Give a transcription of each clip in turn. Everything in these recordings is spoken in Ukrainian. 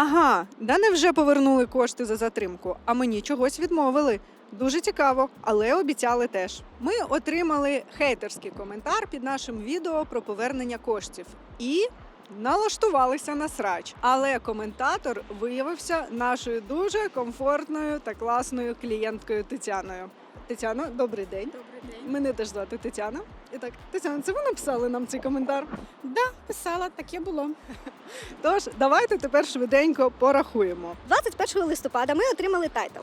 Ага, да не вже повернули кошти за затримку, а мені чогось відмовили. Дуже цікаво, але обіцяли теж. Ми отримали хейтерський коментар під нашим відео про повернення коштів і налаштувалися на срач. Але коментатор виявився нашою дуже комфортною та класною клієнткою Тетяною. Тетяно, добрий день. Добрий день. Мене теж звати Тетяна. І так, Тетяна, це ви написали нам цей коментар? Да, писала, таке було. Тож давайте тепер швиденько порахуємо. 21 листопада ми отримали тайтл.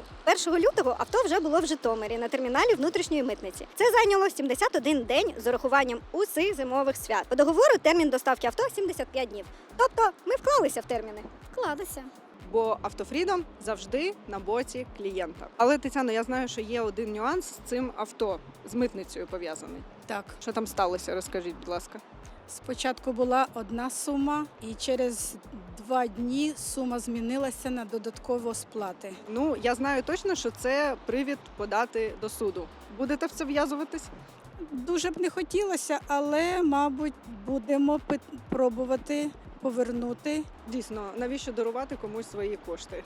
1 лютого авто вже було в Житомирі на терміналі внутрішньої митниці. Це зайняло 71 день з урахуванням усіх зимових свят. По договору термін доставки авто 75 днів. Тобто ми вклалися в терміни. Вкладися. Бо автофрідом завжди на боці клієнта. Але Тетяна, я знаю, що є один нюанс з цим авто з митницею пов'язаний. Так, Що там сталося? Розкажіть, будь ласка. спочатку була одна сума, і через два дні сума змінилася на додатково сплати. Ну я знаю точно, що це привід подати до суду. Будете в це в'язуватись? Дуже б не хотілося, але, мабуть, будемо пит- пробувати повернути. Дійсно, навіщо дарувати комусь свої кошти?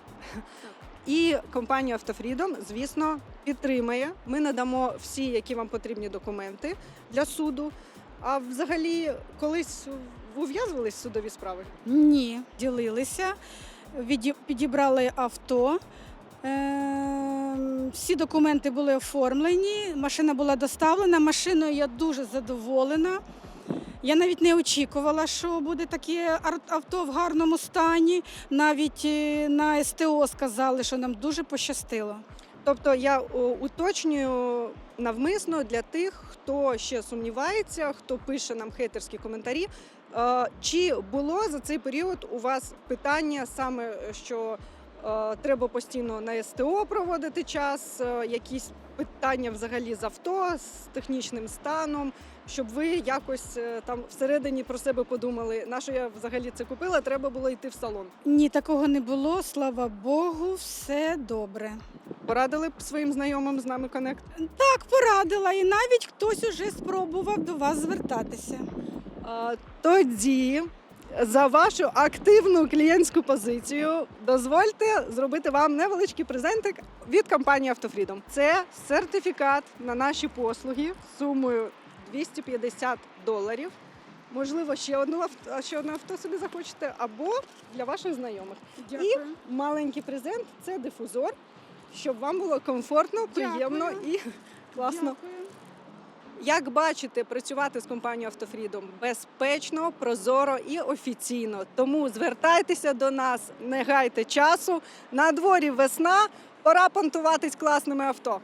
І компанія Автофрідом, звісно, підтримає. Ми надамо всі, які вам потрібні документи для суду. А взагалі, колись ув'язувались судові справи? Ні, ділилися, підібрали авто. Ем, Всі документи були оформлені, машина була доставлена. Машиною я дуже задоволена. Я навіть не очікувала, що буде таке авто в гарному стані. Навіть е, на СТО сказали, що нам дуже пощастило. Тобто я уточнюю навмисно для тих, хто ще сумнівається, хто пише нам хейтерські коментарі. Е, Чи було за цей період у вас питання саме, що е, треба постійно на СТО проводити час, е, якісь питання взагалі з авто, з технічним станом, щоб ви якось е, там всередині про себе подумали, на що я взагалі це купила, треба було йти в салон. Ні, такого не було. Слава Богу, все добре. Порадили б своїм знайомим з нами конект. Так, порадила, і навіть хтось уже спробував до вас звертатися. А, Тоді за вашу активну клієнтську позицію дозвольте зробити вам невеличкий презентик від компанії Автофрідом. Це сертифікат на наші послуги сумою 250 доларів. Можливо, ще одну авто, ще одне авто собі захочете, або для ваших знайомих. Дякую. Маленький презент це дифузор, щоб вам було комфортно, приємно Дякую. і класно. Дякую. Як бачите, працювати з компанією Автофрідом безпечно, прозоро і офіційно. Тому звертайтеся до нас, не гайте часу. На дворі весна, пора понтуватись класними авто.